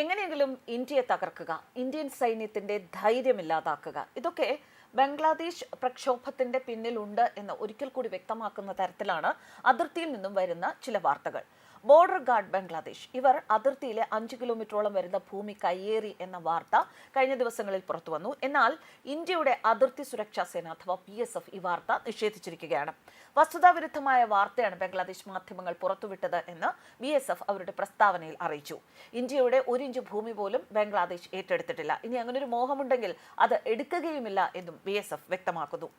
എങ്ങനെയെങ്കിലും ഇന്ത്യയെ തകർക്കുക ഇന്ത്യൻ സൈന്യത്തിന്റെ ധൈര്യമില്ലാതാക്കുക ഇതൊക്കെ ബംഗ്ലാദേശ് പ്രക്ഷോഭത്തിന്റെ പിന്നിലുണ്ട് എന്ന് ഒരിക്കൽ കൂടി വ്യക്തമാക്കുന്ന തരത്തിലാണ് അതിർത്തിയിൽ നിന്നും വരുന്ന ചില വാർത്തകൾ. Border guard Bangladesh. ഇവർ അതിർത്തിയിലെ അഞ്ച് കിലോമീറ്ററോളം വരുന്ന ഭൂമി കയ്യേറി എന്ന വാർത്ത കഴിഞ്ഞ ദിവസങ്ങളിൽ പുറത്തു വന്നു. എന്നാൽ ഇന്ത്യയുടെ അതിർത്തി സുരക്ഷാ സേന അഥവാ പി എസ് എഫ് ഈ വാർത്ത നിഷേധിച്ചിരിക്കുകയാണ്. വസ്തുതാവിരുദ്ധമായ വാർത്തയാണ് ബംഗ്ലാദേശ് മാധ്യമങ്ങൾ പുറത്തുവിട്ടത് എന്ന് ബി എസ് എഫ് അവരുടെ പ്രസ്താവനയിൽ അറിയിച്ചു. ഇന്ത്യയുടെ ഒരു ഇഞ്ച് ഭൂമി പോലും ബംഗ്ലാദേശ് ഏറ്റെടുത്തിട്ടില്ല. ഇനി അങ്ങനെ ഒരു മോഹമുണ്ടെങ്കിൽ അത് എടുക്കുകയുമില്ല എന്നും ബി എസ് എഫ് വ്യക്തമാക്കുന്നു.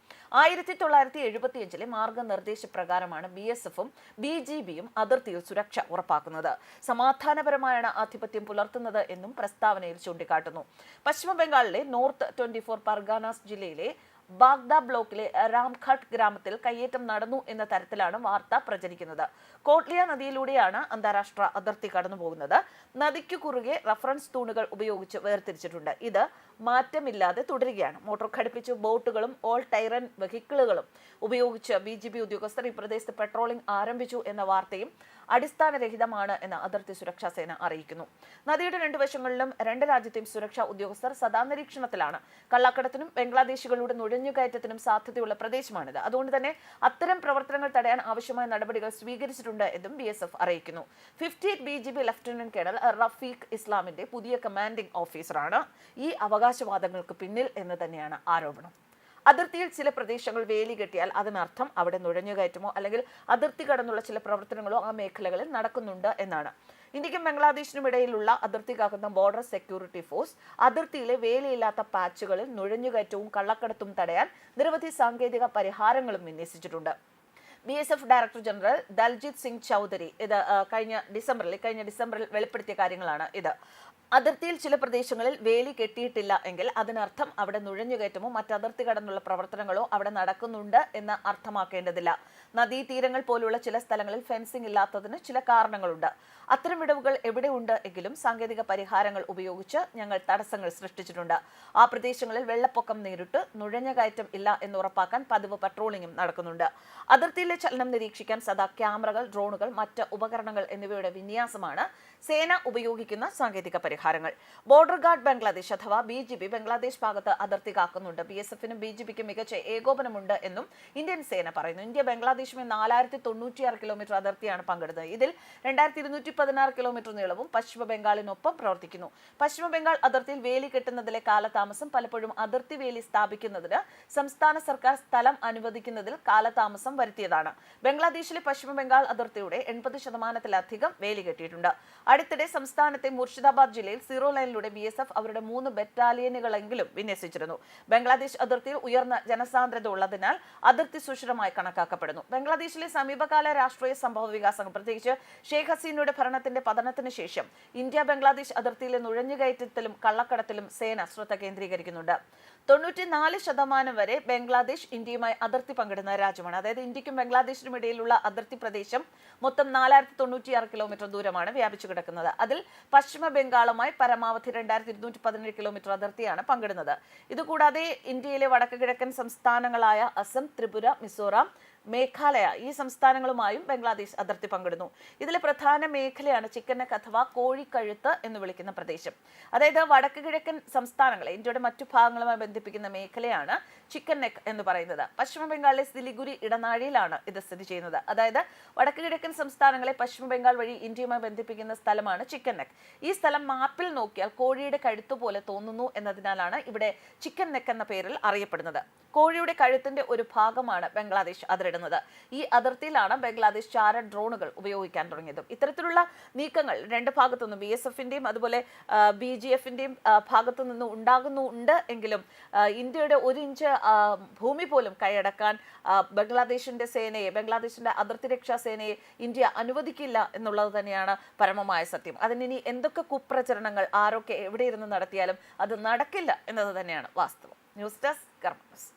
ആയിരത്തി തൊള്ളായിരത്തി എഴുപത്തിയഞ്ചിലെ മാർഗനിർദ്ദേശപ്രകാരമാണ് ബി എസ് എഫും ബി ജി ബിയും അതിർത്തിയിൽ സുരക്ഷ ഉറപ്പാക്കുന്നത്. സമാധാനപരമായാണ് ആധിപത്യം പുലർത്തുന്നത് എന്നും പ്രസ്താവനയിൽ ചൂണ്ടിക്കാട്ടുന്നു. പശ്ചിമ ബംഗാളിലെ നോർത്ത് ട്വന്റി ഫോർ പർഗാനാസ് ജില്ലയിലെ ബാഗ്ദ ബ്ലോക്കിലെ രാംഘട്ട് ഗ്രാമത്തിൽ കയ്യേറ്റം നടന്നു എന്ന തരത്തിലാണ് വാർത്ത പ്രചരിക്കുന്നത്. കോട്ലിയ നദിയിലൂടെയാണ് അന്താരാഷ്ട്ര അതിർത്തി കടന്നുപോകുന്നത്. നദിക്കു കുറുകെ റഫറൻസ് തൂണുകൾ ഉപയോഗിച്ച് വേർതിരിച്ചിട്ടുണ്ട്. ഇത് മാറ്റമില്ലാതെ തുടരുകയാണ്. മോട്ടോർ ഘടിപ്പിച്ച് ബോട്ടുകളും ഓൾ ടൈറൻ വെഹിക്കിളുകളും ഉപയോഗിച്ച് ബി ജെ പി ഉദ്യോഗസ്ഥർ ഈ പ്രദേശത്ത് പെട്രോളിംഗ് ആരംഭിച്ചു എന്ന വാർത്തയും അടിസ്ഥാനരഹിതമാണ് എന്ന് അതിർത്തി സുരക്ഷാ സേന അറിയിക്കുന്നു. നദിയുടെ രണ്ടു വശങ്ങളിലും രണ്ട് രാജ്യത്തെയും സുരക്ഷാ ഉദ്യോഗസ്ഥർ സദാ നിരീക്ഷണത്തിലാണ് കള്ളക്കടത്തിനും ബംഗ്ലാദേശികളുടെ നുഴഞ്ഞുകയറ്റത്തിനും സാധ്യതയുള്ള പ്രദേശമാണിത്. അതുകൊണ്ട് തന്നെ അത്തരം പ്രവർത്തനങ്ങൾ തടയാൻ ആവശ്യമായ നടപടികൾ സ്വീകരിച്ചിട്ടുണ്ട് എന്നും ബി എസ് എഫ് അറിയിക്കുന്നു. Fifty eight B G B lieutenant colonel Rafiq ഇസ്ലാമിന്റെ പുതിയ കമാൻഡിംഗ് ഓഫീസറാണ് ഈ അവകാശവാദങ്ങൾക്ക് പിന്നിൽ എന്ന് തന്നെയാണ് ആരോപണം. അതിർത്തിയിൽ ചില പ്രദേശങ്ങൾ വേലി കെട്ടിയാൽ അതിനർത്ഥം അവിടെ നുഴഞ്ഞുകയറ്റമോ അല്ലെങ്കിൽ അതിർത്തി കടന്നുള്ള ചില പ്രവർത്തനങ്ങളോ ആ മേഖലകളിൽ നടക്കുന്നുണ്ട് എന്നാണ്. ഇന്ത്യക്കും ബംഗ്ലാദേശിനും ഇടയിലുള്ള അതിർത്തി കാക്കുന്ന ബോർഡർ സെക്യൂരിറ്റി ഫോഴ്സ് അതിർത്തിയിലെ വേലിയില്ലാത്ത പാച്ചുകളിൽ നുഴഞ്ഞുകയറ്റവും കള്ളക്കടത്തും തടയാൻ നിരവധി സാങ്കേതിക പരിഹാരങ്ങളും വിന്യസിച്ചിട്ടുണ്ട്. B S F director general Daljit Singh Chaudhary ഇത് കഴിഞ്ഞ ഡിസംബറിൽ കഴിഞ്ഞ ഡിസംബറിൽ വെളിപ്പെടുത്തിയ കാര്യങ്ങളാണ് ഇത്. അതിർത്തിയിൽ ചില പ്രദേശങ്ങളിൽ വേലി കെട്ടിയിട്ടില്ല എങ്കിൽ അതിനർത്ഥം അവിടെ നുഴഞ്ഞുകയറ്റമോ മറ്റ് അതിർത്തി കടന്നുള്ള പ്രവർത്തനങ്ങളോ അവിടെ നടക്കുന്നുണ്ട് എന്ന് അർത്ഥമാക്കേണ്ടതില്ല. നദീതീരങ്ങൾ പോലുള്ള ചില സ്ഥലങ്ങളിൽ ഫെൻസിംഗ് ഇല്ലാത്തതിന് ചില കാരണങ്ങളുണ്ട്. അത്തരം വിടവുകൾ എവിടെയുണ്ട് എങ്കിലും സാങ്കേതിക പരിഹാരങ്ങൾ ഉപയോഗിച്ച് ഞങ്ങൾ തടസ്സങ്ങൾ സൃഷ്ടിച്ചിട്ടുണ്ട്. ആ പ്രദേശങ്ങളിൽ വെള്ളപ്പൊക്കം നേരിട്ട് നുഴഞ്ഞുകയറ്റം ഇല്ല എന്ന് ഉറപ്പാക്കാൻ പതിവ് പട്രോളിംഗും നടക്കുന്നുണ്ട്. അതിർത്തിയിലെ ചലനം നിരീക്ഷിക്കാൻ സദാ ക്യാമറകൾ ഡ്രോണുകൾ മറ്റ് ഉപകരണങ്ങൾ എന്നിവയുടെ വിന്യാസമാണ് സേന ഉപയോഗിക്കുന്ന സാങ്കേതിക പരിഹാരങ്ങൾ. ബോർഡർ ഗാർഡ് ബംഗ്ലാദേശ് അഥവാ ബി ജി ബി ബംഗ്ലാദേശ് ഭാഗത്ത് അതിർത്തി കാക്കുന്നുണ്ട്. ബി എസ് എഫിനും ബി ജി പിക്കും മികച്ച ഏകോപനമുണ്ട് എന്നും ഇന്ത്യൻ സേന പറയുന്നു. ഇന്ത്യ ബംഗ്ലാദേശുമേ നാലായിരത്തി തൊണ്ണൂറ്റിയാറ് കിലോമീറ്റർ അതിർത്തിയാണ് പങ്കിടുന്നത്. ഇതിൽ രണ്ടായിരത്തി ഇരുന്നൂറ്റി പതിനാറ് കിലോമീറ്റർ നീളവും പശ്ചിമ ബംഗാളിനൊപ്പം പ്രവർത്തിക്കുന്നു. പശ്ചിമ ബംഗാൾ അതിർത്തിയിൽ വേലി കെട്ടുന്നതിലെ കാലതാമസം പലപ്പോഴും അതിർത്തി വേലി സ്ഥാപിക്കുന്നതിന് സംസ്ഥാന സർക്കാർ സ്ഥലം അനുവദിക്കുന്നതിൽ കാലതാമസം വരുത്തിയതാണ്. ബംഗ്ലാദേശിലെ പശ്ചിമ ബംഗാൾ അതിർത്തിയുടെ എൺപത് ശതമാനത്തിലധികം വേലി കെട്ടിയിട്ടുണ്ട്. അടുത്തിടെ സംസ്ഥാനത്തെ മുർഷിദാബാദ് ജില്ലയിൽ സീറോ ലൈനിലൂടെ ബി എസ് എഫ് അവരുടെ മൂന്ന് ബറ്റാലിയനുകളെങ്കിലും വിന്യസിച്ചിരുന്നു. ബംഗ്ലാദേശ് അതിർത്തിയിൽ ഉയർന്ന ജനസാന്ദ്രത ഉള്ളതിനാൽ അതിർത്തി സുഷിരമായി കണക്കാക്കപ്പെടുന്നു. ബംഗ്ലാദേശിലെ സമീപകാല രാഷ്ട്രീയ സംഭവ വികാസങ്ങൾ പ്രത്യേകിച്ച് ഷെയ്ഖ് ഹസീനയുടെ ഭരണത്തിന്റെ പതനത്തിന് ശേഷം ഇന്ത്യ ബംഗ്ലാദേശ് അതിർത്തിയിലെ നുഴഞ്ഞുകയറ്റത്തിലും കള്ളക്കടത്തിലും സേന ശ്രദ്ധ കേന്ദ്രീകരിക്കുന്നുണ്ട്. തൊണ്ണൂറ്റിനാല് ശതമാനം വരെ ബംഗ്ലാദേശ് ഇന്ത്യയുമായി അതിർത്തി പങ്കിടുന്ന രാജ്യമാണ്. അതായത് ഇന്ത്യക്കും ബംഗ്ലാദേശിനും ഇടയിലുള്ള അതിർത്തി പ്രദേശം മൊത്തം നാലായിരത്തി തൊണ്ണൂറ്റിയാറ് കിലോമീറ്റർ ദൂരമാണ് വ്യാപിച്ചു കിടക്കുന്നത് അതിൽ പശ്ചിമ ബംഗാളുമായി പരമാവധി രണ്ടായിരത്തി ഇരുന്നൂറ്റി പതിനേഴ് കിലോമീറ്റർ അതിർത്തിയാണ് പങ്കിടുന്നത്. ഇതുകൂടാതെ ഇന്ത്യയിലെ വടക്ക് കിഴക്കൻ സംസ്ഥാനങ്ങളായ അസം ത്രിപുര മിസോറാം മേഘാലയ ഈ സംസ്ഥാനങ്ങളുമായും ബംഗ്ലാദേശ് അതിർത്തി പങ്കിടുന്നു. ഇതിലെ പ്രധാന മേഖലയാണ് ചിക്കനക്ക് അഥവാ കോഴിക്കഴുത്ത് എന്ന് വിളിക്കുന്ന പ്രദേശം. അതായത് വടക്ക് കിഴക്കൻ സംസ്ഥാനങ്ങളെ ഇന്ത്യയുടെ മറ്റു ഭാഗങ്ങളുമായി ബന്ധിപ്പിക്കുന്ന മേഖലയാണ് ചിക്കൻ നെക്ക് എന്ന് പറയുന്നത്. പശ്ചിമ ബംഗാളിലെ സിലിഗുരി ഇടനാഴിയിലാണ് ഇത് സ്ഥിതി ചെയ്യുന്നത്. അതായത് വടക്ക് കിഴക്കൻ സംസ്ഥാനങ്ങളെ പശ്ചിമ ബംഗാൾ വഴി ഇന്ത്യയുമായി ബന്ധിപ്പിക്കുന്ന സ്ഥലമാണ് ചിക്കൻ നെക്ക് ഈ സ്ഥലം മാപ്പിൽ നോക്കിയാൽ കോഴിയുടെ കഴുത്ത് പോലെ തോന്നുന്നു എന്നതിനാലാണ് ഇവിടെ ചിക്കൻ നെക്ക് എന്ന പേരിൽ അറിയപ്പെടുന്നത്. കോഴിയുടെ കഴുത്തിന്റെ ഒരു ഭാഗമാണ് ബംഗ്ലാദേശ് അതിരിടുന്നത് ഈ അതിർത്തിയിലാണ് ബംഗ്ലാദേശ് ചാര ഡ്രോണുകൾ ഉപയോഗിക്കാൻ തുടങ്ങിയതും. ഇത്തരത്തിലുള്ള നീക്കങ്ങൾ രണ്ട് ഭാഗത്തുനിന്നും ബി എസ് എഫിന്റെയും അതുപോലെ ബി ജി എഫിന്റെയും ഭാഗത്തു നിന്നും ഉണ്ടാകുന്നുണ്ട് എങ്കിലും ഇന്ത്യയുടെ ഒരു ഇഞ്ച് ഭൂമി പോലും കൈയടക്കാൻ ബംഗ്ലാദേശിന്റെ സേനയെ ബംഗ്ലാദേശിന്റെ അതിർത്തി രക്ഷാ സേനയെ ഇന്ത്യ അനുവദിക്കില്ല എന്നുള്ളത് തന്നെയാണ് പരമമായ സത്യം. അതിനി എന്തൊക്കെ കുപ്രചരണങ്ങൾ ആരൊക്കെ എവിടെ ഇരുന്ന് നടത്തിയാലും അത് നടക്കില്ല എന്നത് തന്നെയാണ് വാസ്തവം. News desk കർമ്മസ്